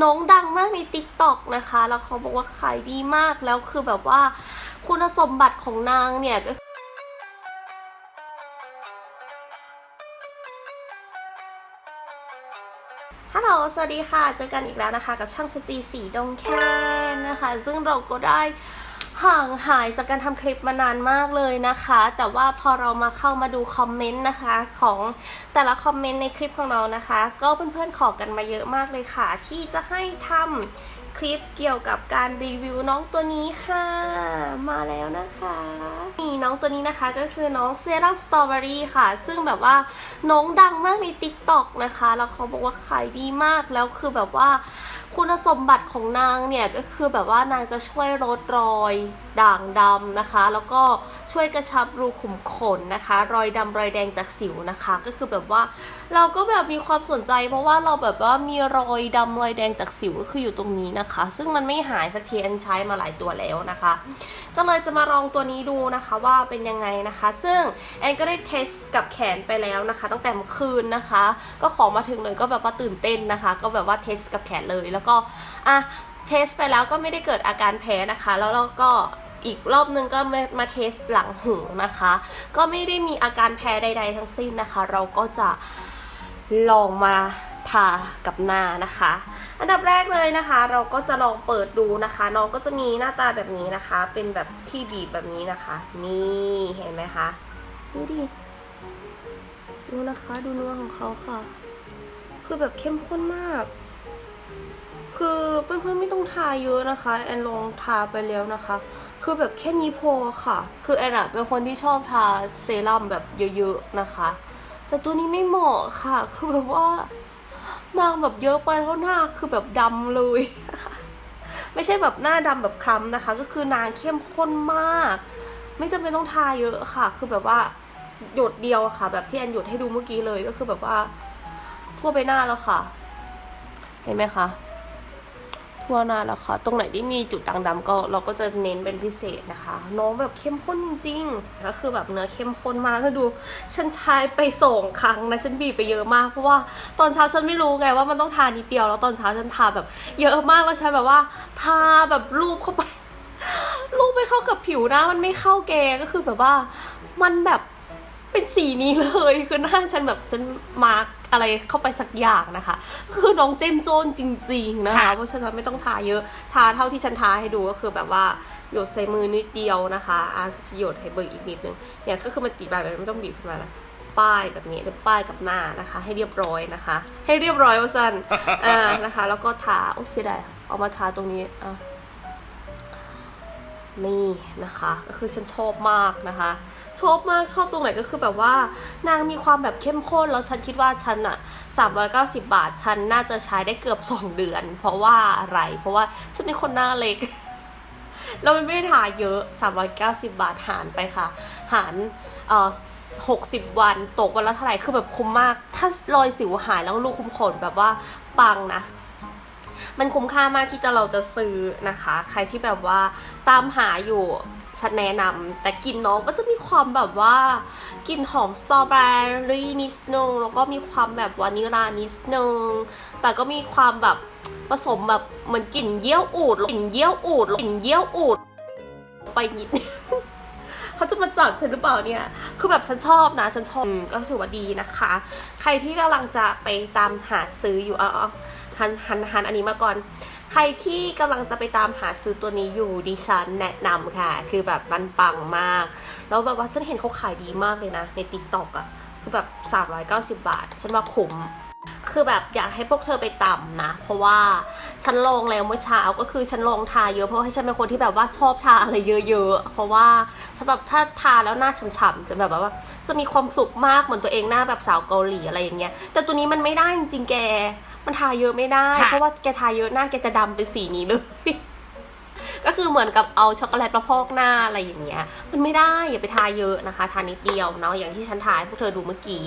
น้องดังมากใน t ิ k t o k นะคะ แล้วเขาบอกว่าขายดีมากแล้วคือแบบว่า คุณสมบัติของนางเนี่ยก็ฮัลโหล สวัสดีค่ะ เจอกันอีกแล้วนะคะ กับช่างสจีสีดงแค่นะคะ ซึ่งเราก็ได้ ห่างหายจากการทำคลิปมานานมากเลยนะคะ แต่ว่าพอเรามาเข้ามาดูคอมเมนต์นะคะของแต่ละคอมเมนต์ในคลิปของเรานะคะ ก็เพื่อนๆขอกันมาเยอะมากเลยค่ะ ที่จะให้ทำ คลิปเกี่ยวกับการรีวิวน้องตัวนี้ค่ะ มาแล้วนะคะนี่น้องตัวนี้นะคะก็คือน้องเซรั่มสตรอเบอรี่ค่ะ ซึ่งแบบว่าน้องดังมากใน t ิ k t o k นะคะ แล้วเขาบอกว่าขายดีมากแล้วคือแบบว่าคุณสมบัติของนางเนี่ยก็คือแบบว่านางจะช่วยลดรอยด่างดำนะคะ แล้วก็ ช่วยกระชับรูขุมขนนะคะ รอยดำรอยแดงจากสิวนะคะ ก็คือแบบว่าเราก็แบบมีความสนใจ เพราะว่าเราแบบว่ามีรอยดำรอยแดงจากสิวก็คืออยู่ตรงนี้นะคะ ซึ่งมันไม่หายสักทีอันใช้มาหลายตัวแล้วนะคะ ก็เลยจะมาลองตัวนี้ดูนะคะว่าเป็นยังไงนะคะ ซึ่งแอนก็ได้เทสกับแขนไปแล้วนะคะ ตั้งแต่เมื่อคืนนะคะ ก็ของมาถึงเลยก็แบบว่าตื่นเต้นนะคะ ก็แบบว่าเทสกับแขนเลยแล้วก็อะเทสไปแล้วก็ไม่ได้เกิดอาการแพ้นะคะ แล้วเราก็ อีกรอบนึงก็มามาเทสหลังหูนะคะ ก็ไม่ได้มีอาการแพ้ใด ๆ ทั้งสิ้นนะคะ เราก็จะลองมาทากับหน้านะคะ อันดับแรกเลยนะคะ เราก็จะลองเปิดดูนะคะ น้องก็จะมีหน้าตาแบบนี้นะคะ เป็นแบบที่บีบแบบนี้นะคะ นี่เห็นไหมคะดูดิดูนะคะ ดูเนื้อของเขาค่ะ คือแบบเข้มข้นมาก คือเพื่อนๆไม่ต้องทาเยอะนะคะ แอนลองทาไปแล้วนะคะ คือแบบแค่นี้พอค่ะ คือแอนอะเป็นคนที่ชอบทาเซรั่มแบบเยอะๆนะคะ แต่ตัวนี้ไม่เหมาะค่ะ คือแบบว่านางแบบเยอะไปแล้วหน้าคือแบบดำเลย ไม่ใช่แบบหน้าดำแบบคล้ำนะคะ ก็คือนางเข้มข้นมาก ไม่จำเป็นต้องทาเยอะค่ะ คือแบบว่าหยดเดียวค่ะ แบบที่แอนหยดให้ดูเมื่อกี้เลยก็คือแบบว่าทั่วไปหน้าแล้วค่ะ เห็นไหมคะ ทั่วหน้าแล้วค่ะ ตรงไหนที่มีจุดด่างดำก็เราก็จะเน้นเป็นพิเศษนะคะ น้องแบบเข้มข้นจริงๆ ก็คือแบบเนื้อเข้มข้นมากถ้าดู ฉันใช้ไปส่งครั้งนะ ฉันบีบไปเยอะมาก เพราะว่าตอนเช้าฉันไม่รู้ไงว่ามันต้องทานิดเดียว แล้วตอนเช้าฉันทาแบบเยอะมากแล้วใช้แบบว่าทาแบบรูปเข้าไป รูปไม่เข้ากับผิวหน้ามันไม่เข้าแกก็คือแบบว่า มันแบบเป็นสีนี้เลย คือหน้าฉันแบบฉันมาร์ก อะไรเข้าไปสักอย่างนะคะ คือน้องเจมส์โซนจริง ๆนะคะ เพราะฉะนั้นไม่ต้องทาเยอะ ทาเท่าที่ฉันทาให้ดูก็คือแบบว่าหยดใส่มือนิดเดียวนะคะอาจะหยดให้เบิร์อีกนิดนึงเนี่ยก็คือมันติดแบบไม่ต้องบีบขึ้นมาละป้ายแบบนี้หรือป้ายกับหน้านะคะ ให้เรียบร้อยนะคะ ให้เรียบร้อยว่าสันอ่านะคะ แล้วก็ทาโอ้เสียดายเอามาทาตรงนี้อะ นี่นะคะก็คือฉันชอบมากนะคะ ชอบมากชอบตรงไหนก็คือแบบว่านางมีความแบบเข้มข้นแล้วฉันคิดว่าฉันอะ390 บาทฉันน่าจะใช้ได้เกือบ 2 เดือน เพราะว่าอะไร เพราะว่าฉันเป็นคนหน้าเล็กแล้วมันไม่ได้ทาเยอะ 390 บาทหารไปค่ะ หารเอ่อ60 วันตกวันละเท่าไหร่คือแบบคุ้มมาก ถ้ารอยสิวหายแล้วรูขุมขนแบบว่าปังนะ มันคุ้มค่ามากที่จะเราจะซื้อนะคะ ใครที่แบบว่าตามหาอยู่ฉันแนะนำแต่กลินน้องก็จะมีความแบบว่ากลิ่นหอมสตรอเบอรี่นิดนึงแล้วก็มีความแบบวานิลานิดนึงแต่ก็มีความแบบผสมแบบเหมือนกลิ่นเยี่ยวอูดกลิ่นเยี่ยวอูดกลิ่นเยี่ยวอูด ไปนิดเขาจะมาจับฉันหรือเปล่าเนี่ย คือแบบฉันชอบนะ ฉันชอบก็ถือว่าดีนะคะ ใครที่กำลังจะไปตามหาซื้ออยู่อาเอาหันหันหันอันนี้มาก่อน ใครที่กำลังจะไปตามหาซื้อตัวนี้อยู่ดิฉันแนะนำค่ะ คือแบบมันปังมาก แล้วแบบว่าฉันเห็นเขาขายดีมากเลยนะ ในติ๊กต็อกอะคือแบบ 390 บาท ฉันว่าคุ้มคือแบบอยากให้พวกเธอไปตำนะ เพราะว่าฉันลงแล้วเมื่อเช้าก็คือฉันลงทาเยอะเพราะให้ฉันเป็นคนที่แบบว่าชอบทาอะไรเยอะๆ เพราะว่าฉันแบบถ้าทาแล้วหน้าฉ่ำๆจะแบบว่า จะมีความสุขมากเหมือนตัวเองหน้าแบบสาวเกาหลีอะไรอย่างเงี้ย แต่ตัวนี้มันไม่ได้จริงๆแก มันทาเยอะไม่ได้ เพราะว่าแกทาเยอะหน้าแกจะดำเป็นสีนี้เลย ก็คือเหมือนกับเอาช็อกโกแลตมาพอกหน้าอะไรอย่างเงี้ย มันไม่ได้อย่าไปทาเยอะนะคะ ทานิดเดียวเนาะอย่างที่ฉันทาให้พวกเธอดูเมื่อกี้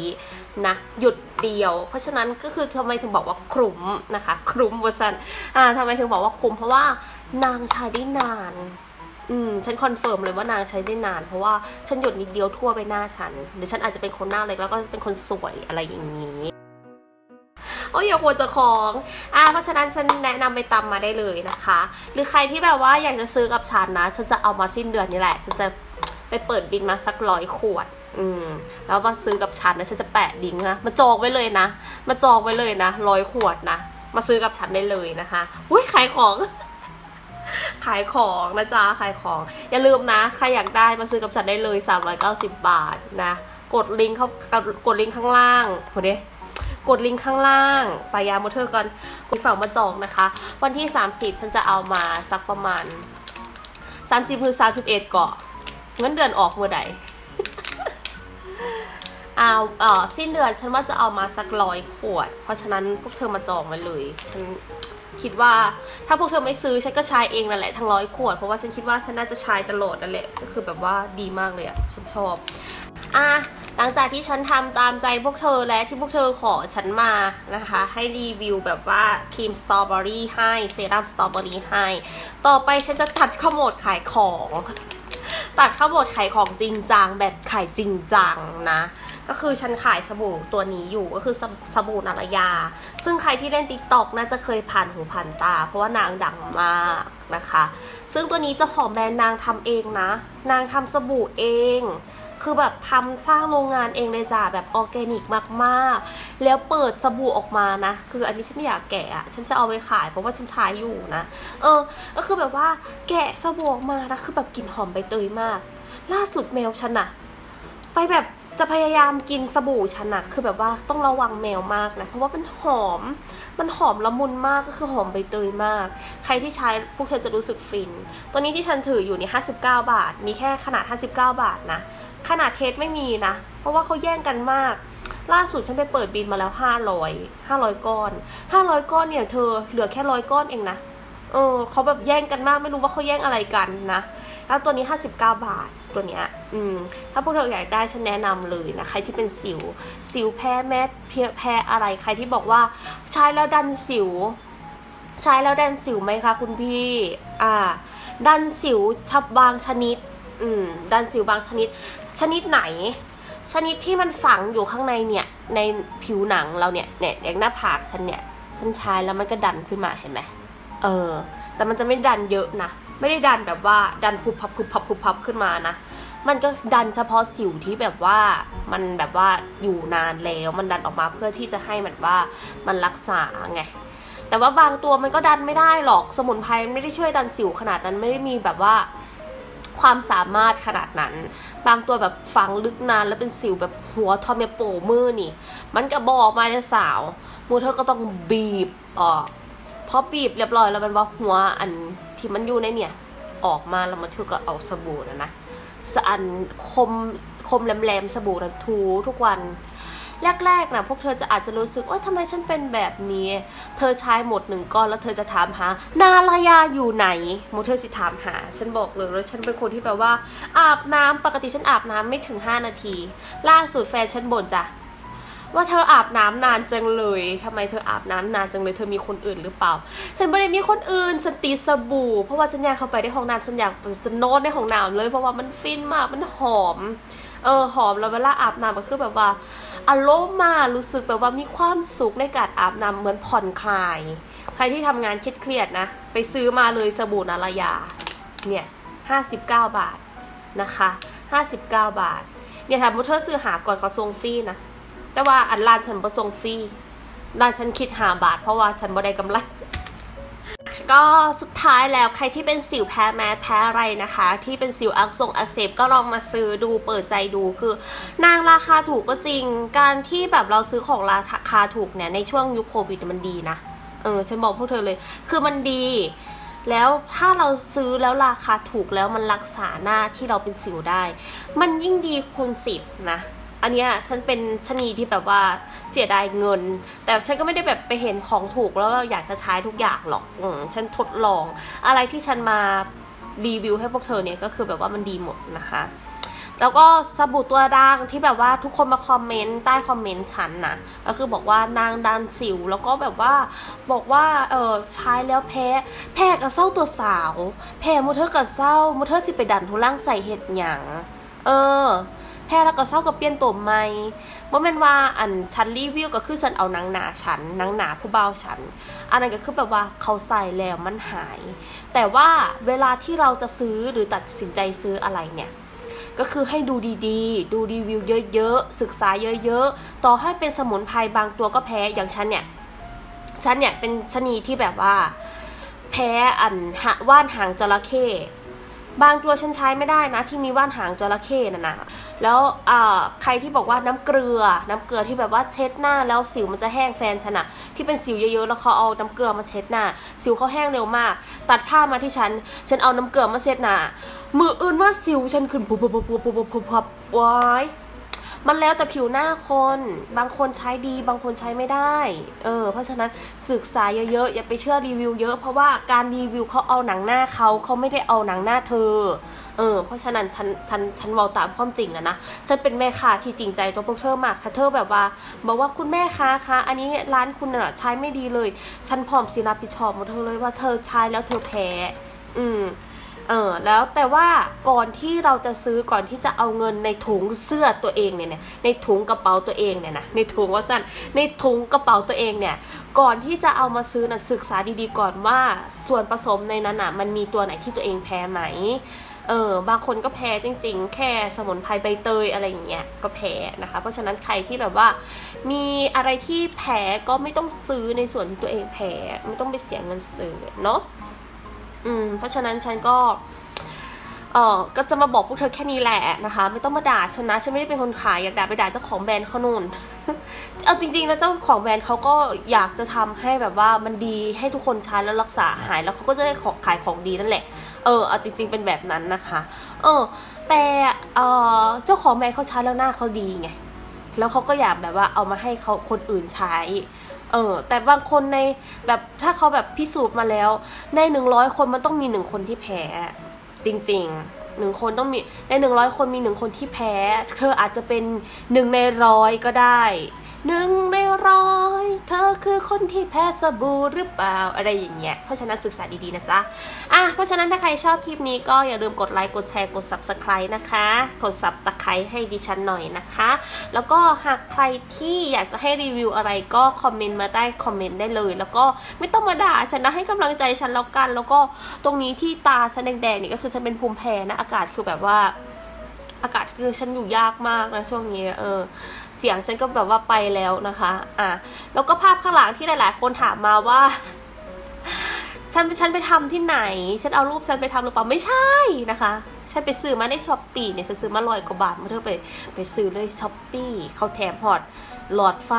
นะหยุดเดียว เพราะฉะนั้นก็คือทำไมถึงบอกว่าครุ้มนะคะครุ้มเวอร์ซันอ่าทำไมถึงบอกว่าคุ้มเพราะว่านางใช้ได้นานอืมฉันคอนเฟิร์มเลยว่านางใช้ได้นาน เพราะว่าฉันหยดนิดเดียวทั่วไปหน้าฉันหรือฉันอาจจะเป็นคนหน้าเล็กแล้วก็เป็นคนสวยอะไรอย่างนี้ โอ้ยอย่าควรจะของอ่าเพราะฉะนั้นฉันแนะนำไปตำมาได้เลยนะคะ หรือใครที่แบบว่าอยากจะซื้อกับฉันนะฉันจะเอามาสิ้นเดือนนี่แหละฉันจะไปเปิดบินมาสักร้อยขวด อืม แล้วมาซื้อกับฉันนะฉันจะแปะลิงก์นะมาจองไว้เลยนะมาจองไว้เลยนะร้อยขวดนะมาซื้อกับฉันได้เลยนะคะอุ้ยขายของขายของนะจ๊ะขายของ อย่าลืมนะ ใครอยากได้มาซื้อกับฉันได้เลย 390 บาทนะ กดลิงก์เข้ากดลิงก์ข้างล่างโหเด้ กดลิงก์ข้างล่างไปยาโมเทอร์ก่อนกดฝั่งมาจองนะคะ วันที่ 30 ฉันจะเอามาสักประมาณ 30คือ31ก่อเงินเดือนออกเมื่อใดเอาเออสิ้นเดือนฉันว่าจะเอามาสักร้อยขวด เพราะฉะนั้นพวกเธอมาจองไว้เลย ฉันคิดว่าถ้าพวกเธอไม่ซื้อฉันก็ใช้เองนั่นแหละทั้งร้อยขวด เพราะว่าฉันคิดว่าฉันน่าจะใช้ตลอดนั่นแหละก็คือแบบว่าดีมากเลยอะฉันชอบ อะหลังจากที่ฉันทำตามใจพวกเธอและที่พวกเธอขอฉันมานะคะ ให้รีวิวแบบว่าครีมสตรอเบอรี่ให้เซรั่มสตรอเบอรี่ให้ ต่อไปฉันจะตัดข้าวโหมดขายของ ตัดข้าวโหมดขายของจริงจังแบบขายจริงจังนะ ก็คือฉันขายสบู่ตัวนี้อยู่ก็คือสบสบู่นารยา ซึ่งใครที่เล่นติ๊กต็อกน่าจะเคยผ่านหูผ่านตา เพราะว่านางดังมากนะคะ ซึ่งตัวนี้จะของแบรนด์นางทำเองนะ นางทำสบู่เอง คือแบบทำสร้างโรงงานเองเลยจ้ะแบบออร์แกนิกมากๆ แล้วเปิดสบู่ออกมานะ คืออันนี้ฉันไม่อยากแกะฉันจะเอาไปขายเพราะว่าฉันใช้อยู่นะ เออ ก็คือแบบว่าแกะสบู่ออกมานะคือแบบกลิ่นหอมใบเตยมาก ล่าสุดแมวฉันอะไปแบบจะพยายามกินสบู่ฉันอะคือแบบว่าต้องระวังแมวมากนะ เพราะว่ามันหอม มันหอมละมุนมากก็คือหอมใบเตยมาก ใครที่ใช้พวกเธอจะรู้สึกฟิน ตัวนี้ที่ฉันถืออยู่นี่59 บาท มีแค่ขนาด 59 บาทนะ ขนาดเทสไม่มีนะ เพราะว่าเขาแย่งกันมาก ล่าสุดฉันไปเปิดบินมาแล้ว500 500ก้อน500ก้อนเนี่ยเธอเหลือแค่ร้อยก้อนเองนะเออเขาแบบแย่งกันมากไม่รู้ว่าเขาแย่งอะไรกันนะแล้วตัวนี้59บเก้าบาทตัวเนี้ยอืมถ้าพวกเธออยากได้ฉันแนะนำเลยนะใครที่เป็นสิว สิวแพ้แมสเพแพ้อะไรใครที่บอกว่าใช้แล้วดันสิว ใช้แล้วดันสิวไหมคะคุณพี่ อ่า ดันสิวชับบางชนิด อืมดันสิวบางชนิด ชนิดไหน ชนิดที่มันฝังอยู่ข้างในเนี่ย ในผิวหนังเราเนี่ยเนี่ยอย่างหน้าผากฉันเนี่ยฉันใช้แล้วมันก็ดันขึ้นมาเห็นไหมเออ แต่มันจะไม่ดันเยอะนะไม่ได้ดันแบบว่าดันพุบพับพุบพับพุบพับขึ้นมานะมันก็ดันเฉพาะสิวที่แบบว่ามันแบบว่าอยู่นานแล้วมันดันออกมาเพื่อที่จะให้มันว่ามันรักษาไงแต่ว่าบางตัวมันก็ดันไม่ได้หรอกสมุนไพรไม่ได้ช่วยดันสิวขนาดนั้นไม่ได้มีแบบว่า ความสามารถขนาดนั้น บางตัวแบบฝังลึกนานแล้วเป็นสิวแบบหัวทอมเนโปมือนี่ มันก็บอกมาจะสาวมูเธอก็ต้องบีบออกพอบีบเรียบร้อยแล้วมันว่าหัวอันที่มันอยู่ในเนี่ย ออกมาแล้วมันเธอก็เอาสบู่นะนะสะอันคมคมแหลมๆสบู่นะทูทุกวัน แรกๆนะพวกเธอจะอาจจะรู้สึกว่าทำไมฉันเป็นแบบนี้ เธอใช้หมดหนึ่งก้อนแล้วเธอจะถามหา นาลายาอยู่ไหนโมเธอสิถามหา ฉันบอกเลยว่าฉันเป็นคนที่แบบว่า อาบน้ำปกติฉันอาบน้ำไม่ถึง 5 นาที ล่าสุดแฟนฉันบ่นจ้ะว่าเธออาบน้ำนานจังเลยทำไมเธออาบน้ำนานจังเลย เธอมีคนอื่นหรือเปล่า ฉันไม่ได้มีคนอื่น ฉันตีสบู่ เพราะว่าฉันอยากเข้าไปในห้องน้ำฉันอยากจะนอนในห้องน้ำเลย เพราะว่ามันฟินมาก มันหอม เออ หอมแล้วเวลาอาบน้ำก็คือแบบว่า อารมณ์มารู้สึกแบบว่ามีความสุขในการอาบน้ำเหมือนผ่อนคลาย ใครที่ทำงานเครียดๆนะ ไปซื้อมาเลยสบู่นารยา เนี่ยห้าสิบเก้าบาทนะคะห้าสิบเก้าบาท เนี่ยถ้าเธอซื้อหาก่อนเขาส่งฟรีนะ แต่ว่าอันร้านฉันประส่งฟรีร้านฉันคิดหาบาท เพราะว่าฉันบ่ได้กำไร ก็สุดท้ายแล้วใครที่เป็นสิวแพ้แมสแพ้อะไรนะคะ ที่เป็นสิวอักเสงอักเสบก็ลองมาซื้อดูเปิดใจดูคือ นางราคาถูกก็จริง การที่แบบเราซื้อของราคาถูกเนี่ยในช่วงยุคโควิดมันดีนะเออฉันบอกพวกเธอเลย คือมันดี แล้วถ้าเราซื้อแล้วราคาถูกแล้วมันรักษาหน้าที่เราเป็นสิวได้ มันยิ่งดีคูณสิบนะ อันเนี้ยฉันเป็นชะนีที่แบบว่าเสียดายเงิน แต่ฉันก็ไม่ได้แบบไปเห็นของถูกแล้วก็อยากจะใช้ทุกอย่างหรอกอืมฉันทดลอง อะไรที่ฉันมารีวิวให้พวกเธอเนี่ยก็คือแบบว่ามันดีหมดนะคะ แล้วก็สบู่ตัวด่างที่แบบว่าทุกคนมาคอมเมนต์ใต้คอมเมนต์ฉันนะก็คือบอกว่านางดันสิว แล้วก็แบบว่าบอกว่าเออใช้แล้วแพ้แพ้กับเศร้าตัวสาว แพ้มูเธอกับเศร้ามูเธอสิไปดันทุล่างใส่เห็ดหยังเออ แพ้แล้วก็เศร้าก็เปลี่ยนตัวใหม่บ่แม่นว่าอันฉันรีวิวก็คือฉันเอาหนังหนาฉันหนังหนาผู้เบาฉัน อันนั้นก็คือแบบว่าเขาใส่แล้วมันหาย แต่ว่าเวลาที่เราจะซื้อหรือตัดสินใจซื้ออะไรเนี่ยก็คือให้ดูดีๆ ดูรีวิวเยอะๆ ศึกษาเยอะๆ ต่อให้เป็นสมุนไพรบางตัวก็แพ้ อย่างฉันเนี่ย ฉันเนี่ยเป็นชนีที่แบบว่า แพ้อันหะว่านหางจระเข้ บางตัวฉันใช้ไม่ได้นะ ที่มีว่านหางจระเข้น่ะนะแล้วใครที่บอกว่าน้ำเกลือ น้ำเกลือที่แบบว่าเช็ดหน้าแล้วสิวมันจะแห้งแฟนฉันอะที่เป็นสิวเยอะๆแล้วเขาเอาน้ำเกลือมาเช็ดหน้า สิวเขาแห้งเร็วมาก ตัดผ้ามาที่ฉัน ฉันเอาน้ำเกลือมาเช็ดหน้ามืออื่นว่าสิวฉันขึ้นปุ๊บปุ๊บปุ๊บปุ๊บปุ๊บปุ๊บปุ๊บว้าย มันแล้วแต่ผิวหน้าคน บางคนใช้ดี บางคนใช้ไม่ได้ เออ เพราะฉะนั้นศึกษาเยอะๆ อย่าไปเชื่อรีวิวเยอะ เพราะว่าการรีวิวเขาเอาหนังหน้าเขาเขาไม่ได้เอาหนังหน้าเธอ เออ เพราะฉะนั้นฉันฉันฉันเวาตามความจริงแล้วนะ ฉันเป็นแม่ค้าที่จริงใจตัวพวกเธอมากถ้าเธอแบบว่า บอกว่าคุณแม่คะคะอันนี้ร้านคุณน่ะใช้ไม่ดีเลย ฉันพร้อมสิรับผิดชอบหมดเธอเลยว่าเธอใช้แล้วเธอแพ้ อืม เออแล้วแต่ว่าก่อนที่เราจะซื้อก่อนที่จะเอาเงินในถุงเสื้อตัวเองเนี่ยในถุงกระเป๋าตัวเองเนี่ยนะในถุงว่าสั้นในถุงกระเป๋าตัวเองเนี่ยก่อนที่จะเอามาซื้อนะศึกษาดีๆก่อนว่าส่วนผสมในนั้นอะมันมีตัวไหนที่ตัวเองแพ้ไหมเออบางคนก็แพ้จริง ๆ แค่สมุนไพรใบเตยอะไรอย่างเงี้ยก็แพ้นะคะ เพราะฉะนั้นใครที่แบบว่า มีอะไรที่แพ้ก็ไม่ต้องซื้อในส่วนที่ตัวเองแพ้ไม่ต้องไปเสียเงินซื้อเนาะ อืม เพราะฉะนั้นฉันก็เออก็จะมาบอกพวกเธอแค่นี้แหละนะคะ ไม่ต้องมาด่าฉันนะฉันไม่ได้เป็นคนขายอยากด่าไปด่าเจ้าของแบรนด์เขานู่นเอาจริงๆนะเจ้าของแบรนด์เขาก็อยากจะทำให้แบบว่ามันดีให้ทุกคนใช้แล้วรักษาหายแล้วเขาก็จะได้ของขายของดีนั่นแหละ เออเอาจริง ๆเป็นแบบนั้นนะคะ เออ แต่เออเจ้าของแบรนด์เขาใช้แล้วหน้าเขาดีไงแล้วเขาก็อยากแบบว่าเอามาให้เขาคนอื่นใช้ เออ แต่บางคนในแบบถ้าเขาแบบพิสูจน์มาแล้ว ในหนึ่งร้อยคนมันต้องมีหนึ่งคนที่แพ้ จริงๆหนึ่งคนต้องมีในหนึ่งร้อยคนมีหนึ่งคนที่แพ้ เธออาจจะเป็นหนึ่งในร้อยก็ได้หนึ่งใน ร้อย เธอคือคนที่แพ้สบู่หรือเปล่าอะไรอย่างเงี้ย เพราะฉะนั้นศึกษาดีๆนะจ๊ะ อะ เพราะฉะนั้นถ้าใครชอบคลิปนี้ก็อย่าลืมกดไลค์ กดแชร์ กด subscribe นะคะ กดสับตะไคร้ให้ดิฉันหน่อยนะคะ แล้วก็หากใครที่อยากจะให้รีวิวอะไรก็คอมเมนต์มาได้คอมเมนต์ได้เลย แล้วก็ไม่ต้องมาด่าฉันนะให้กำลังใจฉันแล้วกัน แล้วก็ตรงนี้ที่ตาฉันแดงๆนี่ก็คือฉันเป็นภูมิแพ้นะอากาศคือแบบว่าอากาศคือฉันอยู่ยากมากนะช่วงนี้ เออ สียงฉันก็แบบว่าไปแล้วนะคะ อะแล้วก็ภาพข้างหลังที่หลาย ๆ คนถามมาว่า ฉันฉันไปทำที่ไหน ฉันเอารูปฉันไปทำหรือเปล่าไม่ใช่นะคะฉันไปซื้อมาในช้อปปี้เนี่ยฉันซื้อมาลอยกว่าบาทเมื่อเธอไปไปซื้อเลยช้อปปี้เขาแถมฮอดหลอดไฟ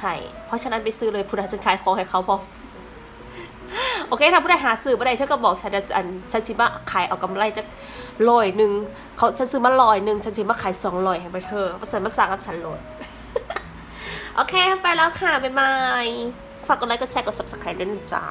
ให้เพราะฉะนั้นไปซื้อเลยผู้ใดฉันขายของให้เขาพอ โอเคถ้าผู้ใดหาซื้อผู้ใดเธอก็บอกฉันจะอันฉันสิมาขายเอากำไรจะลอยหนึ่งเขาฉันซื้อมาลอยหนึ่งฉันสิมาขายสองลอยให้ไปเธอมาสั่มาสั่งกับฉันโหลดโอเค ไปแล้วค่ะ บ๊ายบาย ฝากกดไลค์ กดแชร์ กด subscribe ด้วยนะจ๊ะ